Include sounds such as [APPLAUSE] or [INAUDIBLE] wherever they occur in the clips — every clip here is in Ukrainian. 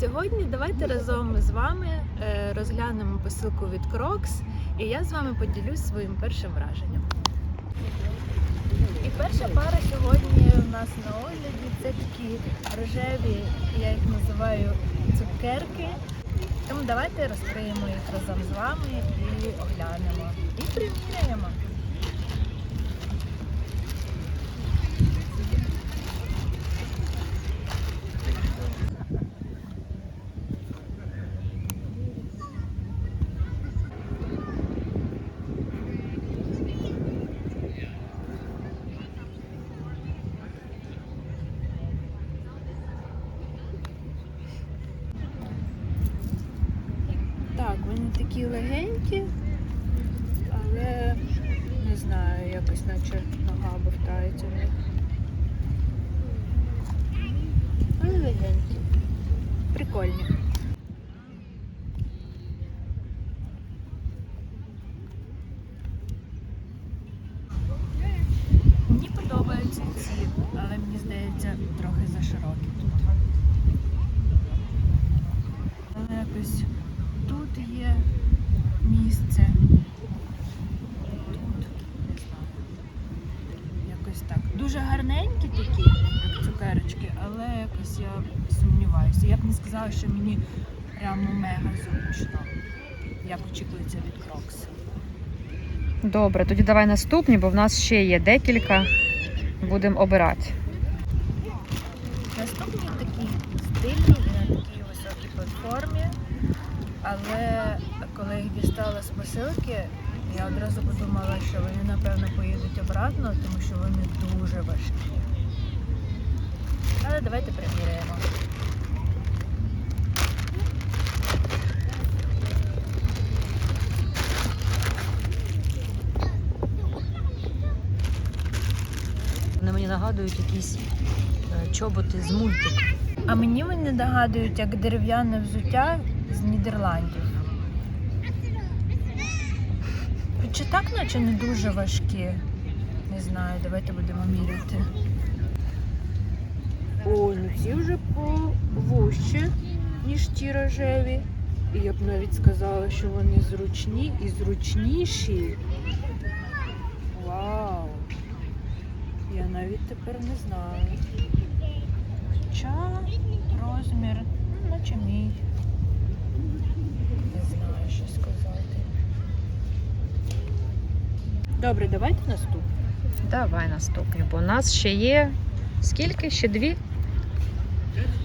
сьогодні давайте разом з вами е, розглянемо посилку від Crocs, і я з вами поділюсь своїм першим враженням. І перша пара сьогодні у нас на огляді це такі рожеві, я їх називаю цукерки. Тому давайте розкриємо їх разом з вами і оглянемо. І приміряємо. Так, вони такі легенькі, але не знаю, якось наче нога бовтається в них. Але легенькі. Прикольні. Мені подобаються ці, але мені здається, трохи заширокі тут. Але якось тут є місце. Тут не знаю. Якось так. Дуже гарненькі такі, як цукерочки, але якось я сумніваюся. Я б не сказала, що мені прямо мега зручно, як очікується від Крокс. Добре, тоді давай наступні, бо в нас ще є декілька. Будемо обирати. Наступні такі стильні на такій високій платформі. Але коли їх дістала з посилки, я одразу подумала, що вони напевно поїдуть обратно, тому що вони дуже важкі. Але давайте приміряємо. Вони мені нагадують якісь е, чоботи з мультику. А мені вони нагадують як дерев'яне взуття з Нідерландів. Хоча так, наче не дуже важкі. Не знаю, давайте будемо міряти. О, ну ці вже повужче, ніж ті рожеві. І я б навіть сказала, що вони зручні і зручніші. Вау! Я навіть тепер не знаю. Хоча розмір, наче мій. Не знаю, що сказати. Добре, давайте наступне. Давай наступні, бо у нас ще є скільки? Ще дві?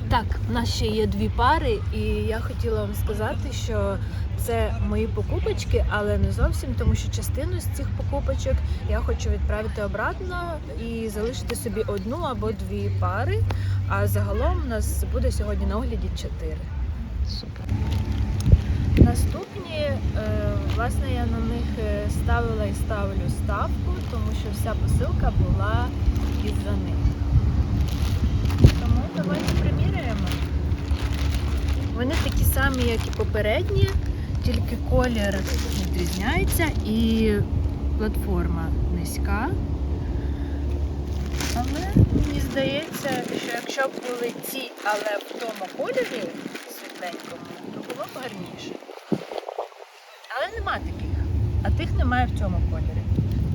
Так, у нас ще є дві пари, і я хотіла вам сказати, що це мої покупочки, але не зовсім, тому що частину з цих покупочок я хочу відправити обратно і залишити собі одну або дві пари. А загалом у нас буде сьогодні на огляді чотири. Супер. Наступні, е, власне, я на них е, ставила і ставлю ставку, тому що вся посилка була із-за них. Тому давайте приміряємо. Вони такі самі, як і попередні, тільки колір відрізняється і платформа низька. Але мені здається, що якщо б були ці, але в тому кольорі світленькому, то було б гарніше. Нема таких. А тих немає в цьому кольорі.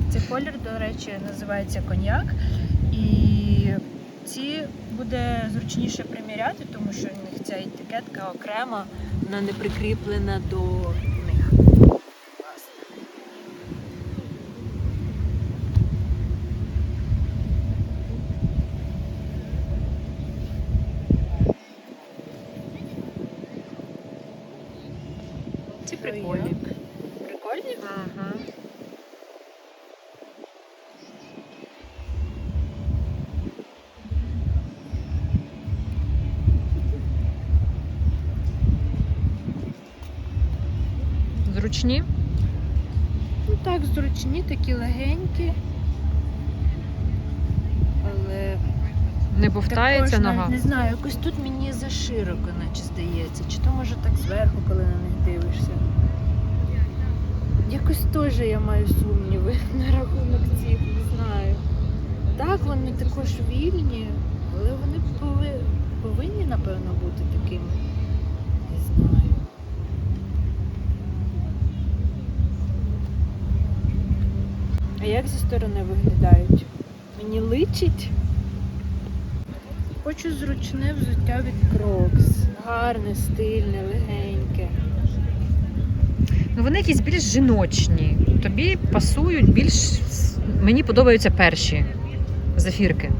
Цей колір, до речі, називається коньяк. І ці буде зручніше приміряти, тому що в них ця етикетка окрема, вона не прикріплена до них. Ці. Прикольні? Зручні? Ну так, зручні, такі легенькі. Але Не бовтається також, нога? Не знаю, якось тут мені зашироко, наче здається. Чи то може так зверху, коли на них дивишся. Якось теж я маю сумніви [LAUGHS] на рахунок цих, не знаю. Так, вони також вільні, але вони повинні, напевно, бути такими. Не знаю. А як зі сторони виглядають? Мені личить. Хочу зручне взуття від Крокс. Гарне, стильне, легеньке. Ну, вони якісь більш жіночні. Тобі пасують більш. Мені подобаються перші зафірки.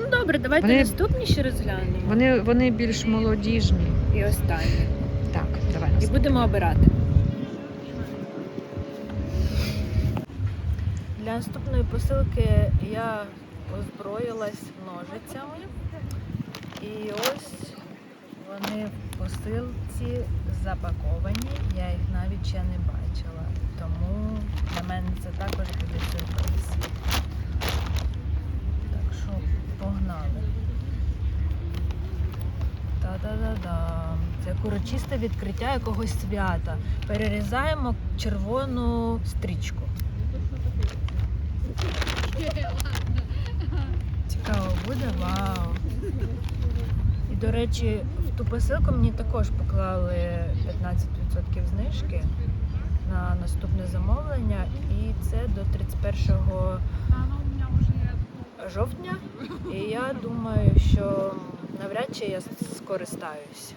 Ну добре, давайте Вони- наступні ще розглянемо. Вони, вони більш молодіжні. І останнє. Так, давай І будемо обирати. Наступної посилки я озброїлась ножицями. І ось вони в посилці запаковані. Я їх навіть ще не бачила. Тому для мене це також буде сюрприз. Так що погнали. Та-да-да-да. Це як урочисте відкриття якогось свята. Перерізаємо червону стрічку. Цікаво буде, вау. І, до речі, в ту посилку мені також поклали 15% знижки на наступне замовлення. І це до 31 жовтня. І я думаю, що навряд чи я скористаюсь.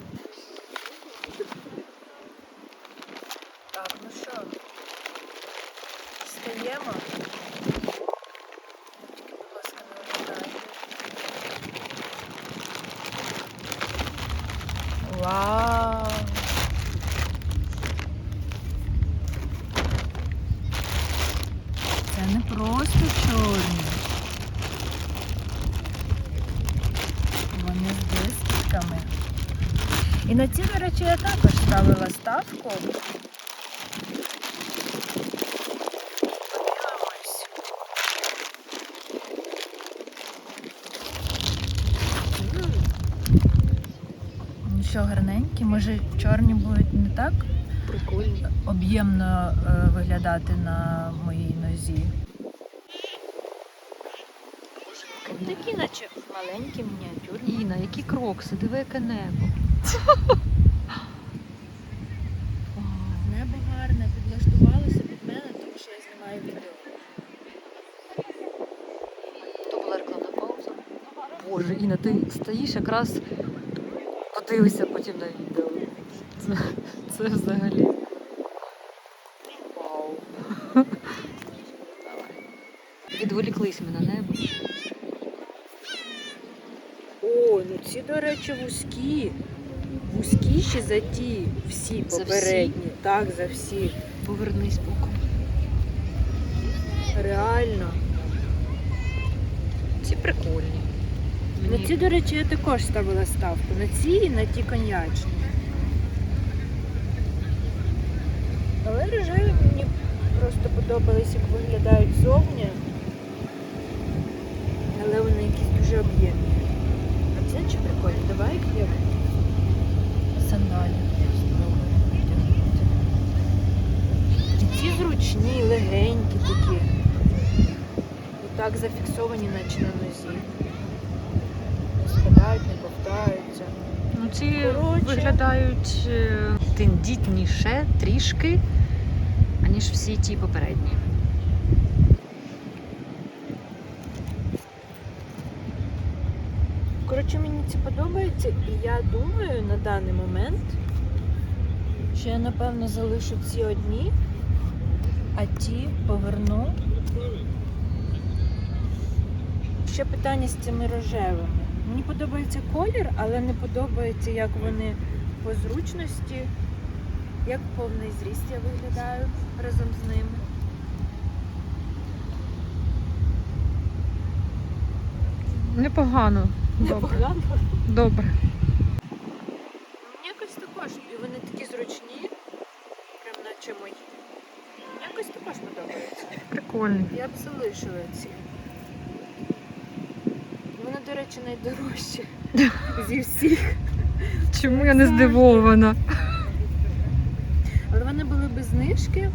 Так, ну що, стаємо. Тільки, будь ласка, не виглядайте. Вау! Це не просто чорні. Вони з блискітками. І на ці, до речі, я також ставила ставку. Що, гарненькі, може чорні будуть не так Прикольно. об'ємно е, виглядати на моїй нозі. Такі, наче маленькі, мініатюрні. Іна, які крокси, диви, яке небо. Небо гарне, підлаштувалося під мене, тому що я знімаю відео. То була рекламна пауза. Боже, Іна, ти стоїш якраз подивися потім на відео. Це, це взагалі. Вау. Відволіклись ми на небо. О, ну ці, до речі, вузькі. Вузькіші за ті всі За попередні. Так, за всі. Повернись боком. Реально. Ці прикольні. На ці, до речі, я також ставила ставку. На ці і на ті коньячні. Але рожеві мені просто подобались, як виглядають зовні. Але вони якісь дуже об'ємні. А це чи прикольно? Давай їх як сандалі. І ці зручні, легенькі такі. І так зафіксовані, наче на нозі. Не не ковтаються. Ну, ці Коротше. виглядають е, тендітніше трішки, аніж всі ті попередні. Коротше, мені це подобається, і я думаю на даний момент, що я напевно залишу ці одні, а ті поверну. Ще питання з цими рожевими. Мені подобається колір, але не подобається, як вони по зручності, як повний зріст я виглядаю разом з ними. Непогано. Добре. Непогано. Добре. Якось також, і вони такі зручні, прям наче мої. Якось також подобається. Прикольні. Я б залишила ці до речі, найдорожче зі всіх. Чому я не здивована? Але вони були без знижки,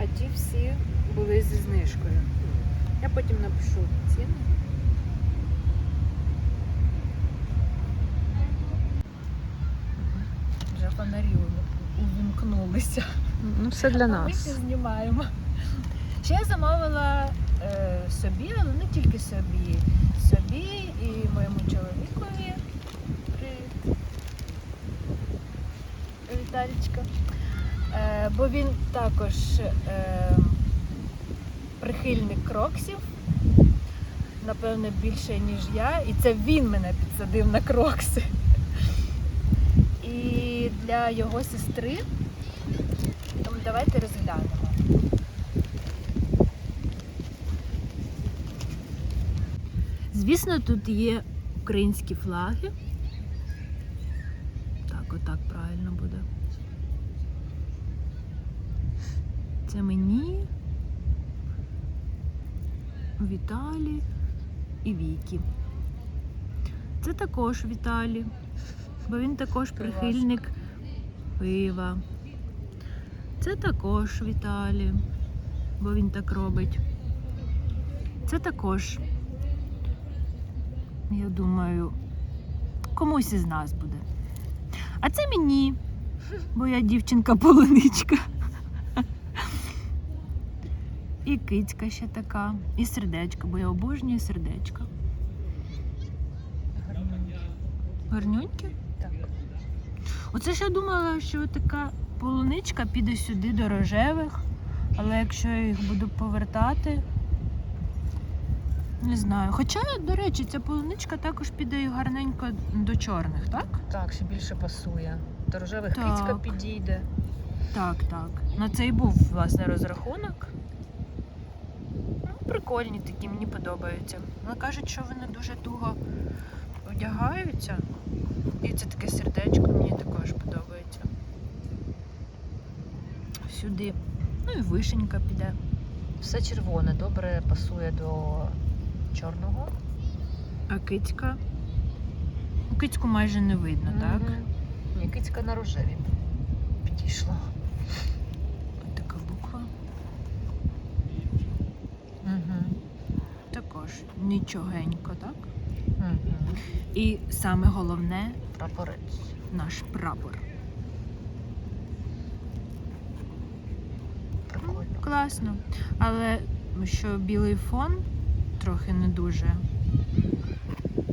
а ті всі були зі знижкою. Я потім напишу ціну. Вже фонарі увімкнулися. Ну, все для нас. Ми ще знімаємо. Ще я замовила собі, але не тільки собі. Собі і моєму чоловікові. Віталічка. Е, бо він також е, прихильник кроксів. Напевне, більше, ніж я. І це він мене підсадив на крокси. І для його сестри. Тому давайте розглянемо. Звісно, тут є українські флаги. Так, отак правильно буде. Це мені, Віталі і Вікі. Це також Віталі, бо він також прихильник пива. Це також Віталі, бо він так робить. Це також, я думаю, комусь із нас буде. А це мені, бо я дівчинка-полуничка. І кицька ще така, і сердечко, бо я обожнюю сердечко. Гарнюнькі? Так. Оце ж я думала, що така полуничка піде сюди до рожевих, але якщо я їх буду повертати, не знаю. Хоча, до речі, ця полуничка також піде і гарненько до чорних, так? Так, ще більше пасує. До рожевих Так. кицька підійде. Так, так. На це і був власне розрахунок. Ну, прикольні такі, мені подобаються. Вони кажуть, що вони дуже туго одягаються. І це таке сердечко мені також подобається. Сюди. Ну і вишенька піде. Все червоне, добре пасує до чорного. А кицька. Ну, Кицьку майже не видно, так? Ні, кицька на рожеві підійшла. Ось така буква. Угу. Також нічогенько, так? Угу. І саме головне Прапорець. наш прапор. Прикольно. Класно. Але що білий фон трохи не дуже.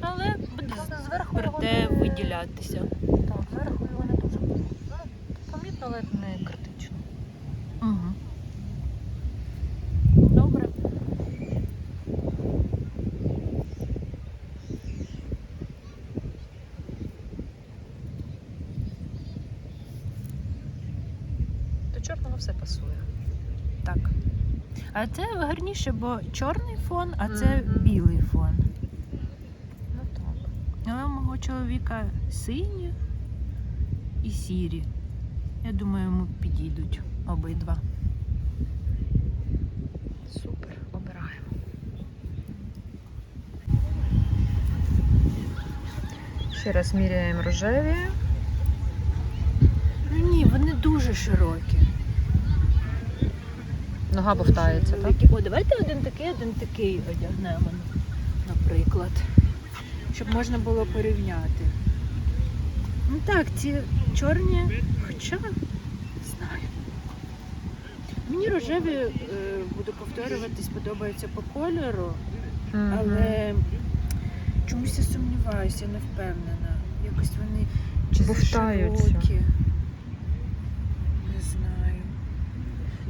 Але буде Зверху проте його не- виділятися. Так, зверху його не дуже ну, помітно, але не критично. Угу. Добре. До чорного все пасує. Так. А це гарніше, бо чорний фон, а це Мгм. білий фон. Ну так. Але у мого чоловіка сині і сірі. Я думаю, йому підійдуть обидва. Супер, обираємо. Ще раз міряємо рожеві. Ну ні, вони дуже широкі. Нога бовтається, так? О, давайте один такий, один такий одягнемо, наприклад. Щоб можна було порівняти. Ну так, ці чорні, хоча не знаю. Мені рожеві, е, буду повторюватись, подобаються по кольору, Мгм. але чомусь я сумніваюся, не впевнена. Якось вони чи Бовтаються. Не знаю.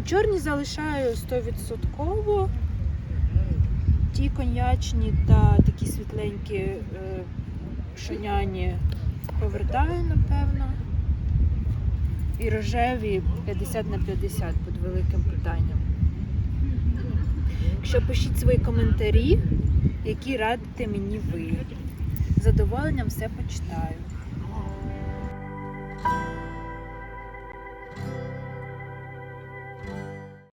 Чорні залишаю 100%. Ті коньячні та такі світленькі е, шаняні повертаю, напевно. І рожеві 50 на 50 під великим питанням. Якщо пишіть свої коментарі, які радите мені ви. З задоволенням все почитаю.